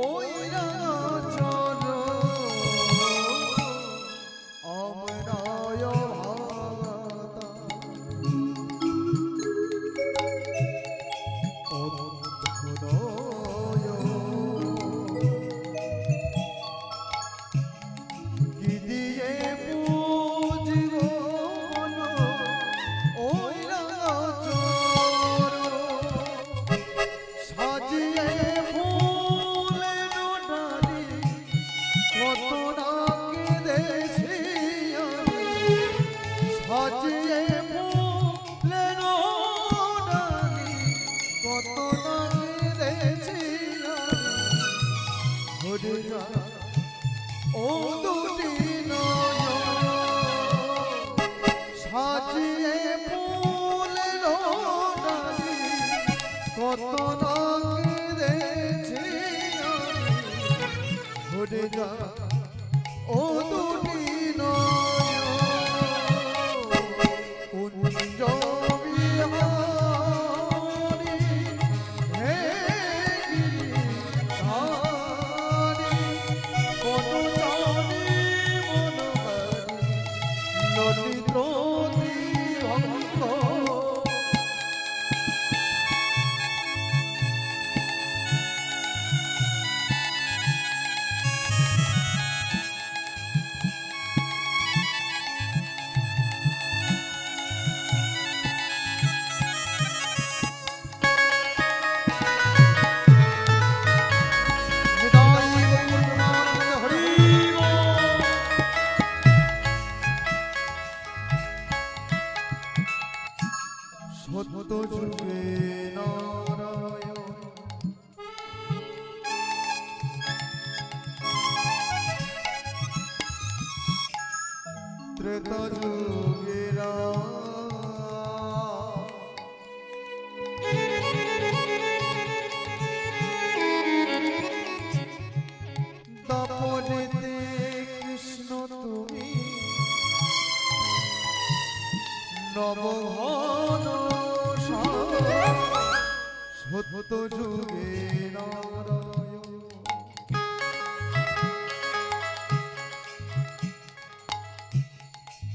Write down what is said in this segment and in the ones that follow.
오, আমি ও দুটি সাজিয়ে ফুলের কত রঙ দেখছি ও দুটি নয়ন সত্য যুগে নারায়ণ। ত্রেতা যুগে রাম কৃষ্ণ তুমি। নবঘন সত্য যুগে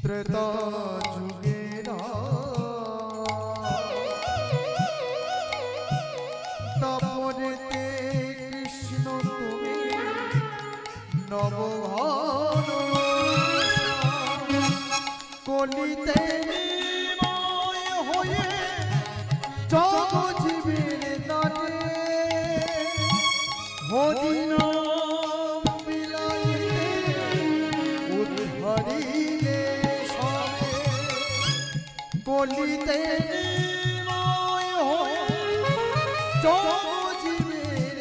ত্রেতা যুগে তাপরেতে কৃষ্ণ তুমি নবঘন কলিতে জগজীবের